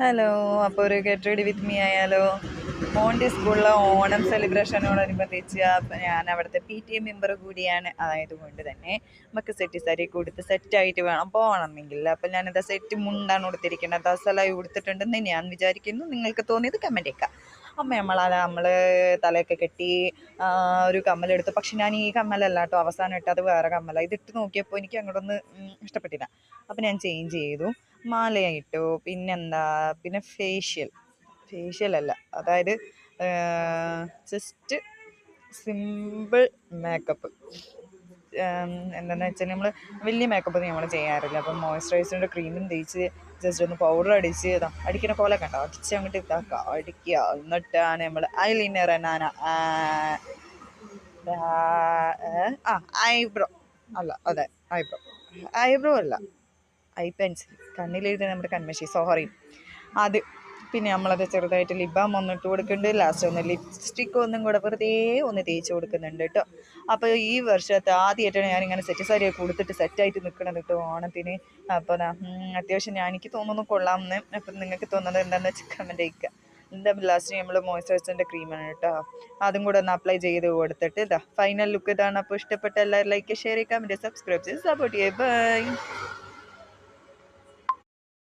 Hello അപ്പോൾ ഒരു get ready with me ആയാലോ? മോണ്ടി സ്കൂളിലെ ഓണം സെലിബ്രേഷനോടനുബന്ധിച്ച് അപ്പം ഞാൻ അവിടുത്തെ പി ടി എ മെമ്പർ കൂടിയാണ്. ആയതുകൊണ്ട് തന്നെ നമുക്ക് സെറ്റ് സാരി കൊടുത്ത് സെറ്റായിട്ട് വേണം പോകണമെങ്കിൽ അപ്പം ഞാനിതാ സെറ്റ് മുണ്ടാണ് കൊടുത്തിരിക്കുന്നത് ദസലായി കൊടുത്തിട്ടുണ്ടെന്ന് ഞാൻ വിചാരിക്കുന്നു. നിങ്ങൾക്ക് തോന്നിയത് കമന്റ് ചെയ്യുക അമ്മ നമ്മളത് നമ്മൾ തലയൊക്കെ കെട്ടി ഒരു കമ്മലെടുത്തു പക്ഷെ ഞാൻ ഈ കമ്മലല്ല കേട്ടോ അവസാനം ഇട്ടത് വേറെ കമ്മല. ഇതിട്ട് നോക്കിയപ്പോൾ എനിക്ക് അങ്ങോട്ടൊന്ന് ഇഷ്ടപ്പെട്ടില്ല. അപ്പം ഞാൻ ചേഞ്ച് ചെയ്തു. മാലയിട്ടു പിന്നെന്താ പിന്നെ ഫേഷ്യൽ ഫേഷ്യൽ അല്ല. അതായത് ജസ്റ്റ് സിമ്പിൾ മേക്കപ്പ് എന്താണെന്ന് വെച്ചാൽ നമ്മൾ വലിയ മേക്കപ്പ് നമ്മൾ ചെയ്യാറില്ല. അപ്പം മോയ്സ്ചറൈസറിന്റെ ക്രീമും തേച്ച് ജസ്റ്റ് ഒന്ന് പൗഡർ അടിച്ച് ഇതാ അടിക്കുന്ന പോലെ കണ്ട? അടിച്ച് അങ്ങോട്ട് ഇതാക്കുക അടിക്കുക എന്നിട്ടാണ് നമ്മൾ ഐലൈനർ എന്നാണ് ആ ഐബ്രോ അല്ല അതെ ഐബ്രോ ഐബ്രോ അല്ല. ഐ പെൻസിൽ കണ്ണിലെഴുതി നമ്മുടെ കൺമഷി സോറി. അത് പിന്നെ നമ്മളത് ചെറുതായിട്ട് ലിബാം ഒന്ന് ഇട്ട് കൊടുക്കുന്നുണ്ട്. ലാസ്റ്റ് ഒന്ന് ലിപ്സ്റ്റിക്ക് ഒന്നും കൂടെ വെറുതെ ഒന്ന് തേച്ച് കൊടുക്കുന്നുണ്ട് കേട്ടോ അപ്പോൾ ഈ വർഷത്തെ ആദ്യമായിട്ടാണ് ഞാനിങ്ങനെ സെറ്റ് സാരിയൊക്കെ കൊടുത്തിട്ട് സെറ്റായിട്ട് നിൽക്കണത് കേട്ടോ ഓണത്തിന്. അപ്പോൾ അത്യാവശ്യം ഞാൻ എനിക്ക് തോന്നുന്നു കൊള്ളാമെന്ന് അപ്പം നിങ്ങൾക്ക് തോന്നുന്നത് എന്താണെന്ന് വെച്ചാൽ കമന്റ് അയക്കുക എന്താ ലാസ്റ്റ് നമ്മൾ മോയ്സ്ചറൈസറിന്റെ ക്രീമാണ് കേട്ടോ അതും കൂടെ ഒന്ന് അപ്ലൈ ചെയ്ത് കൊടുത്തിട്ട് ഇതാ ഫൈനൽ ലുക്ക് ഇതാണ്. അപ്പോൾ ഇഷ്ടപ്പെട്ട എല്ലാവരും ലൈക്ക് ഷെയർ കമന്റ് സബ്സ്ക്രൈബ് ചെയ്ത് സപ്പോർട്ട് ചെയ്യുക ബൈ